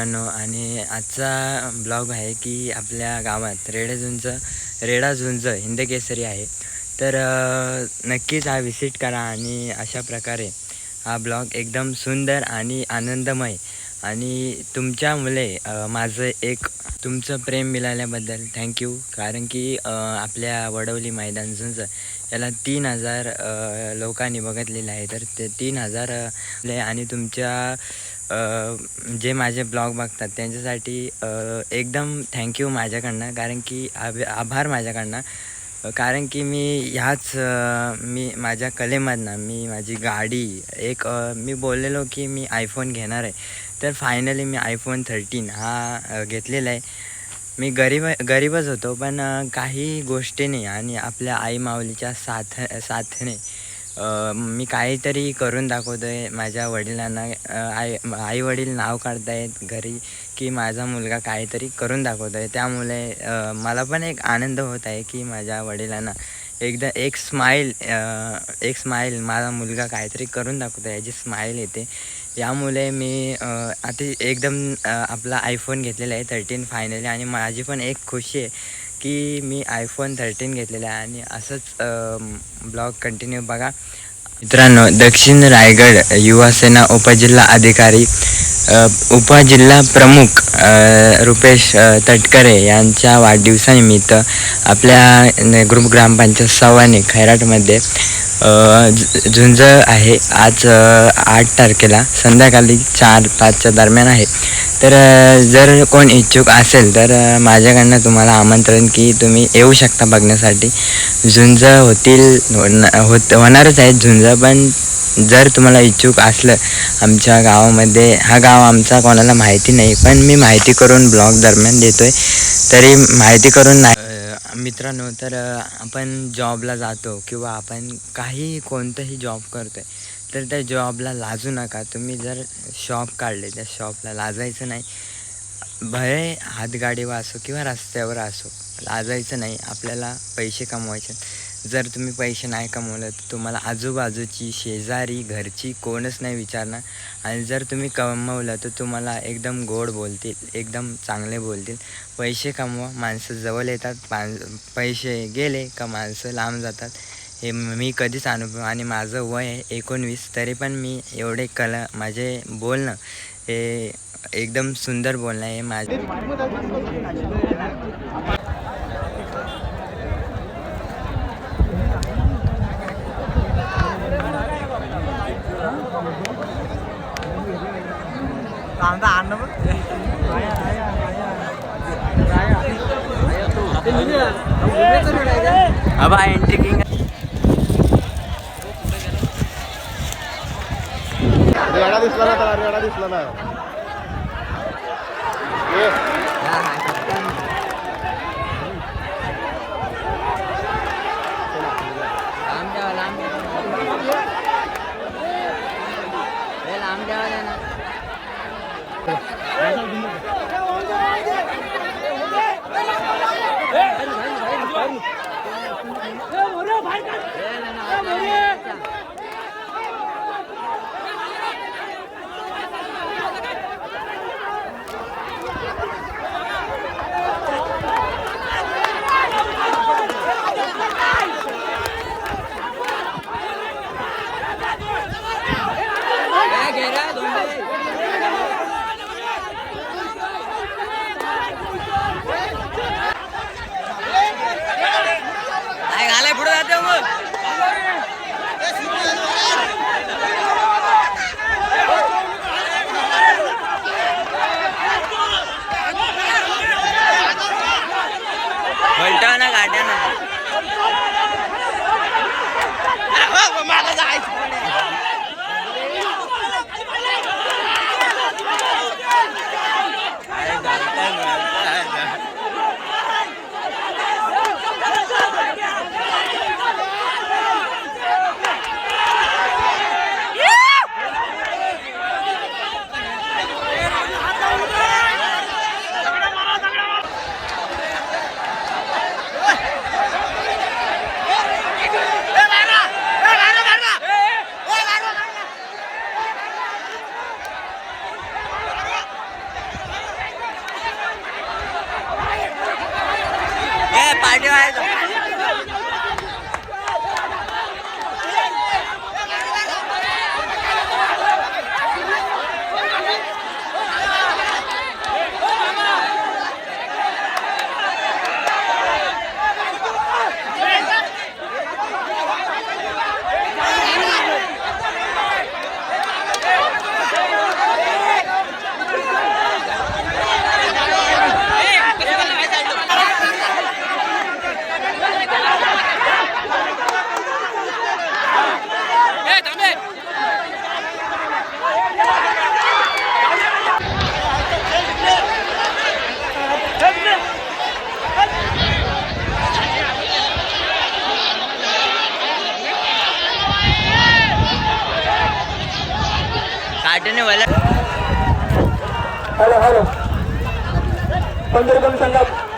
मित्रांनो आणि आजचा ब्लॉग आहे की आपल्या गावात रेडा झुंज रेडा झुंज हिंदकेसरी आहे. तर नक्कीच हा विजिट करा आणि अशा प्रकारे हा ब्लॉग एकदम सुंदर आणि आनंदमय. आणि तुमच्यामुळे माझं एक तुमचं प्रेम मिळाल्याबद्दल थँक्यू कारण की आपल्या वडवली मैदान झुंज याला तीन हजार लोकांनी बघितलेलं आहे. तर ते तीन हजार आणि तुमच्या जे माझे ब्लॉग बघतात त्यांच्यासाठी एकदम थँक्यू माझ्याकडनं कारण की आभ आभार माझ्याकडनं. कारण की मी ह्याच मी माझ्या कलेमधनं मी माझी गाडी एक मी बोललेलो की मी आयफोन घेणार आहे. तर फायनली मी आयफोन थर्टीन हा घेतलेला आहे. मी गरीब गरीबच होतो पण काही गोष्टीने आणि आपल्या आई माऊलीच्या साथ साथने मी काहीतरी करून दाखवतो आहे माझ्या वडिलांना आई आई वडील नाव काढतायत घरी की माझा मुलगा काहीतरी करून दाखवतो आहे त्यामुळे मला पण एक आनंद होत आहे की माझ्या वडिलांना एकदा एक स्माईल एक स्माईल माझा मुलगा काहीतरी करून दाखवतो आहे जी स्माईल येते. यामुळे मी आता एकदम आपला आयफोन घेतलेला आहे थर्टीन फायनली आणि माझी पण एक खुशी आहे. की मी आयफोन थर्टीन घेतलेला आहे आणि असंच ब्लॉग कंटिन्यू बघा. मित्रांनो दक्षिण रायगड युवासेना उपजिल्हा अधिकारी उपजिल्हा प्रमुख रुपेश तटकरे यांच्या वाढदिवसानिमित्त आपल्या ग्रुप ग्रामपंचायत सवानी खैराटमध्ये झुंज आहे. आज आठ तारखेला संध्याकाळी चार पाचच्या दरम्यान आहे. तर जर कोण इच्छुक असेल तर माझ्याकडनं तुम्हाला आमंत्रण की तुम्ही येऊ शकता बघण्यासाठी. झुंज होतील होत होणारच आहेत झुंज पण जर तुम्हाला इच्छुक असलं आमच्या गावामध्ये हा गाव आमचा कोणाला माहिती नाही पण मी माहिती करून ब्लॉग दरम्यान देतो आहे तरी माहिती करून नाही. मित्रांनो तर आपण जॉबला जातो किंवा आपण काही कोणतंही जॉब करतो आहे तर त्या जॉबला लाजू नका. तुम्ही जर शॉप काढले त्या शॉपला लाजायचं नाही. भय हातगाडीवर असो किंवा रस्त्यावर असो लाजायचं नाही. आपल्याला पैसे कमवायचे जर तुम्ही पैसे नाही कमवलं तर तुम्हाला आजूबाजूची शेजारी घरची कोणच नाही विचारणार. आणि जर तुम्ही कमवलं तर तुम्हाला एकदम गोड बोलतील एकदम चांगले बोलतील. पैसे कमवा माणसं जवळ येतात. पैसे गेले का माणसं लांब जातात. हे मी कधीच अनुभव आणि माझं वय एकोणवीस तरी पण मी एवढे कला माझे बोलणं हे एकदम सुंदर बोलणं आहे माझे. अबा एंट्री किंग. रेडा दिसला ना त्याला रेडा दिसला ना ये. लांब द्यावा लांब I do. I. मला हॅलो हॅलो. पंधरगम संघात